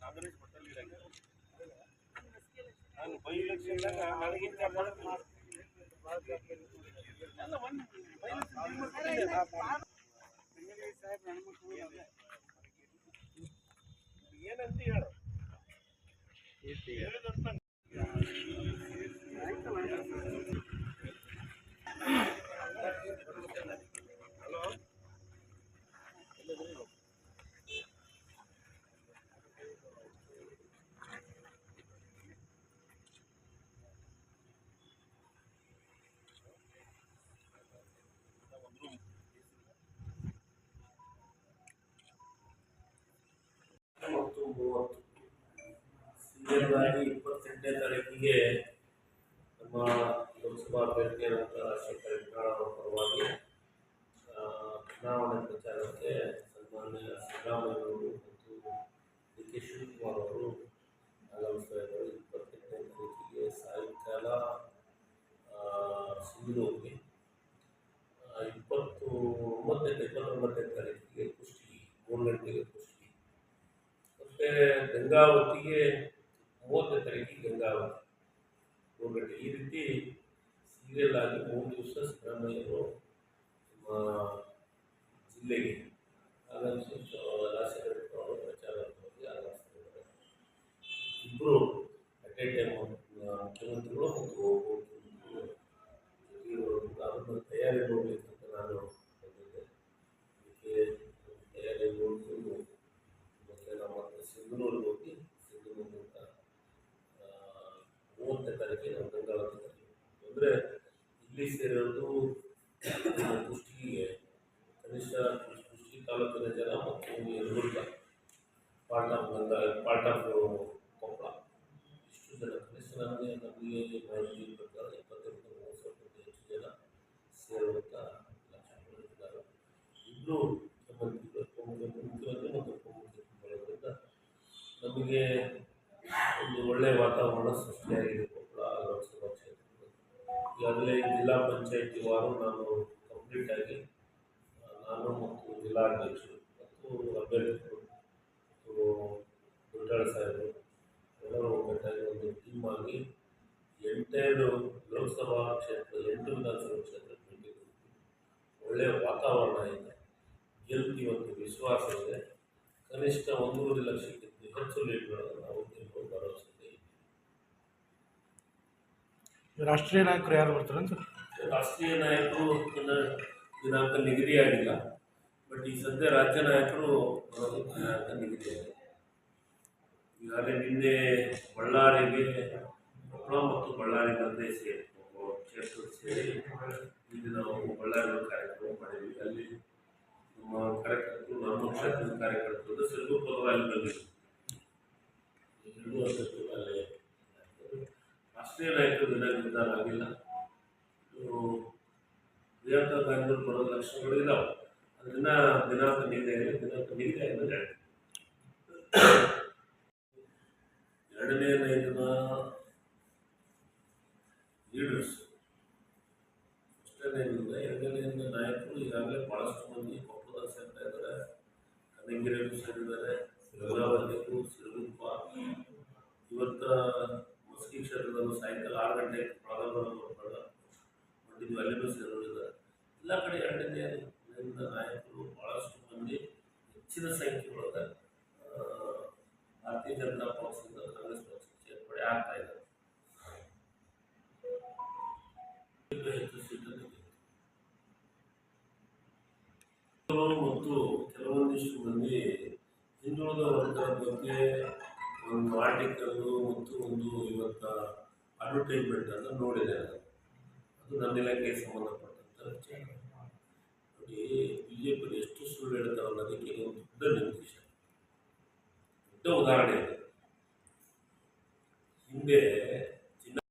ಕಾಂಗ್ರೆಸ್ ಪಟ್ಟಲ್ಲಿ ನಾನು ಬೈ ಎಲೆಕ್ಷನ್ದಾಗ ನನಗಿಂತ ಮೊದಲು ಅಲ್ಲ, ಒಂದು ಬೈ ಎಲೆಕ್ಷನ್ ಏನಂತ ಹೇಳು ಹೇಳಿದಂತ ಹಲೋ ಮತ್ತು ಮೂವತ್ತು ಸೀನಿಯರ್ಗಾಗಿ ಇಪ್ಪತ್ತೆಂಟನೇ ತಾರೀಕಿಗೆ ನಮ್ಮ ಲೋಕಸಭಾ ಅಭ್ಯರ್ಥಿಯಾದಂಥ ರಾಜಶೇಖರ ಹೆಗ್ಗಾಳ ಅವರ ಪರವಾಗಿ ಚುನಾವಣೆ ಪ್ರಚಾರಕ್ಕೆ ಸನ್ಮಾನ್ಯ ಸಿದ್ದರಾಮಯ್ಯವರು ಮತ್ತು ಡಿ ಕೆ ಶಿವಕುಮಾರ್ ಅವರು ಆಗಮಿಸ್ತಾ ಇದ್ದಾರೆ ಇಪ್ಪತ್ತೆಂಟನೇ ತಾರೀಕಿಗೆ ಸಾಯಂಕಾಲ ಸಿಂಧೂರಿಗೆ ಇಪ್ಪತ್ತು ಒಂಬತ್ತನೇ ಇಪ್ಪತ್ತೊಂಬತ್ತನೇ ತಾರೀಕಿಗೆ ಕುಷ್ಟಿ ಮೂರು ಗಂಟೆಗೆ ಮತ್ತು ಗಂಗಾವತಿಗೆ ಮೂವತ್ತನೇ ತಾರೀಕಿಗೆ ಗಂಗಾವತಿ ಮೂರು ಗಂಟೆ ಈ ರೀತಿ ಸೀರಿಯಲ್ ಆಗಿ ಮೂರು ದಿವಸ ಸಿದ್ದರಾಮಯ್ಯರು ನಮ್ಮ ಜಿಲ್ಲೆಗೆ ಆಗಮಿಸಿ ರಾಜಶೇಖರ ಅವರು ಪ್ರಚಾರವಾಗಿ ಆಗಮಿಸ್ತಿದ್ದಾರೆ ಇಬ್ಬರು ಅಟ್ ಎ ಟೈಮ್ ಮುಖ್ಯಮಂತ್ರಿಗಳು ಮತ್ತು ಉಪಮುಖ್ಯಮಂತ್ರಿಗಳು ಜೊತೆಗಿರೋರು ಅದನ್ನು ತಯಾರಿ ನೋಡಬೇಕಂತ ನಾನು ಬಂದಿದ್ದೆ ಅದಕ್ಕೆ ತಯಾರಿ ನೋಡಿಕೊಂಡು ಮತ್ತೆ ನಾವು ಮತ್ತೆ ಸಿಂಧನೂರಿಗೆ ಹೋಗಿ ಸಿಂಧನೂರಿನಿಂದ ಆ, ಮೂವತ್ತನೇ ತಾರೀಕಿಗೆ ನಾವು ಗಂಗಾವತಿ ಅಂದರೆ ಇಲ್ಲಿ ಸೇರೋದು ಕುಷ್ಟಗಿಗೆ ಕನಿಷ್ಠ ಕುಷ್ಟಗಿ ತಾಲೂಕಿನ ಜನ ಮತ್ತು Yelburga part of Ganga part of Koppal ಇಷ್ಟು ಜನ ಕನಿಷ್ಠ ನಮಗೆ ನಮಗೆ ಮಾಹಿತಿ ಪ್ರಕಾರ ಇಪ್ಪತ್ತೆರಡು ಮೂವತ್ತು ಸಾವಿರಕ್ಕಿಂತ ಹೆಚ್ಚು ಜನ ಸೇರುವಂಥ ಲಕ್ಷಣಗಳಿದ್ದಾರೆ ಇಬ್ಬರು ಮುಖ್ಯಮಂತ್ರಿ ಮತ್ತು ನಮಗೆ ಒಂದು ಒಳ್ಳೆಯ ವಾತಾವರಣ ಸೃಷ್ಟಿಯಾಗಿದೆ. ಈಗಾಗಲೇ ಜಿಲ್ಲಾ ಪಂಚಾಯಿತಿ ವಾರು ನಾನು ಕಂಪ್ಲೀಟ್ ಆಗಿ ಆ, ನಾನು ಮತ್ತು ಜಿಲ್ಲಾಧ್ಯಕ್ಷರು ಮತ್ತು ಅಭ್ಯರ್ಥಿಗಳು ಮತ್ತು ದೊಡ್ಡಾಳ ಸಾಹೇಬರು ಎಲ್ಲರೂ ಒಗ್ಗಟ್ಟಾಗಿ ಒಂದು ಟೀಮ್ ಆಗಿ ಎಂಟೆರಡು ಲೋಕಸಭಾ ಕ್ಷೇತ್ರ ಎಂಟು ವಿಧಾನಸಭಾ ಕ್ಷೇತ್ರ ಒಳ್ಳೆಯ ವಾತಾವರಣ ಇದೆ. ಗೆಲ್ತಿ ಒಂದು ವಿಶ್ವಾಸ ಇದೆ. ಕನಿಷ್ಠ ಒಂದೂವರೆ ಲಕ್ಷಕ್ಕಿಂತ ಹೆಚ್ಚು ಲೀಡ್ಗಳನ್ನು ನಾವು ಗೆಲ್ಲುವ ಭರವಸೆ ಇದೆ ರಾಷ್ಟ್ರೀಯ ನಾಯಕರು ಯಾರು ಬರ್ತಾರೆ ಅಂತ? ರಾಷ್ಟ್ರೀಯ ನಾಯಕರು ದಿನಾಂಕ ನಿಗದಿ ನಿಗದಿಯಾಗಿಲ್ಲ ಬಟ್ ಈ ಸದ್ಯ ರಾಜ್ಯ ನಾಯಕರು ದಿನಾಂಕ ನಿಗದಿಯಾಗಿದೆ ಈಗಾಗಲೇ ನಿನ್ನೆ ಬಳ್ಳಾರಿಗೆ, ಕೊಪ್ಪಳ ಮತ್ತು ಬಳ್ಳಾರಿ ಬಂದೇ ಸೇರಿ ಸೇರಿ ಇಲ್ಲಿ ನಾವು ಬಳ್ಳಾರಿ ಕಾರ್ಯಕ್ರಮ ಮಾಡಿದ್ವಿ. ಅಲ್ಲಿ ನಮ್ಮ ಕಾರ್ಯಕರ್ತರು, ನಮ್ಮ ಕ್ಷೇತ್ರದ ಕಾರ್ಯಕರ್ತರು ಎರಡೂ ಅಧ್ಯಕ್ಷರು ಅಲ್ಲೇ. ರಾಷ್ಟ್ರೀಯ ನಾಯಕರು ದಿನ ನಿರ್ಧಾರ ಆಗಿಲ್ಲ. ಇವರು ಪ್ರಿಯಾಂಕಾ ಗಾಂಧಿ ಬರೋ ಲಕ್ಷಣಗಳು ಇದಾವೆ. ಅದನ್ನ ದಿನಾಂಕ ನಿಗದಿ ಆಗಿದೆ ದಿನಾಂಕ ನಿಗದಿ ಆಗಿದೆ ಎರಡನೇ ಲೈನಿನ ಲೀಡರ್ಸ್. ಲೈನಿಂದ ಎರಡನೇ ನಾಯಕರು ಈಗಾಗಲೇ ಭಾಳಷ್ಟು ಮಂದಿ ಕೊಪ್ಪಳದಾಗ ಸೇರ್ತಾ ಇದ್ದಾರೆ. ಕನಗಿರಿಯಲ್ಲೂ ಸೇರಿದ್ದಾರೆ. ಇವತ್ತ ಮಸ್ಕಿ ಕ್ಷೇತ್ರದಲ್ಲೂ ಸಾಯಂಕಾಲ ಆರು ಗಂಟೆ ಪ್ರಾರಂಭ ಬರ್ತಾರೆ ಮಾಡಿದ್ವಿ ಅಲ್ಲಿನೂ ಸೇರೋರಿದ್ದಾರೆ ಎಲ್ಲ ಕಡೆ ಎರಡನೇ ಲೈನಿನ ನಾಯಕರು ಭಾಳಷ್ಟು ಮಂದಿ ಹೆಚ್ಚಿನ ಸಂಖ್ಯೆ ಒಳಗೆ ಆ, ಭಾರತೀಯ ಜನತಾ ಪಕ್ಷದಿಂದ ಕಾಂಗ್ರೆಸ್ ಪಕ್ಷಕ್ಕೆ ಸೇರ್ಪಡೆ ಆಗ್ತಾ ಇದ್ದಾರೆ ಹೆಚ್ಚು ಮತ್ತು ಕೆಲವೊಂದಿಷ್ಟು ಮಂದಿ ಹಿಂದುಳಿದ ವರ್ಗದ ಬಗ್ಗೆ ಒಂದು ಆರ್ಟಿಕಲ್ಲು ಮತ್ತು ಒಂದು ಇವತ್ತ ಅಡ್ವರ್ಟೈಸ್ಮೆಂಟ್ ಅನ್ನು ನೋಡಿದೆ ನಾನು. ಅದು ನನ್ನ ಇಲಾಖೆಗೆ ಸಂಬಂಧಪಟ್ಟಂಥ ವಿಚಾರ. ನೋಡಿ ಬಿ ಎಷ್ಟು ಸುಳ್ಳು ಹೇಳ್ತಾರಲ್ಲ ಅನ್ನೋದಕ್ಕೆ ಇದೊಂದು ದೊಡ್ಡ ನಿರ್ದೇಶ ದೊಡ್ಡ ಉದಾಹರಣೆ ಇದೆ ಹಿಂದೆ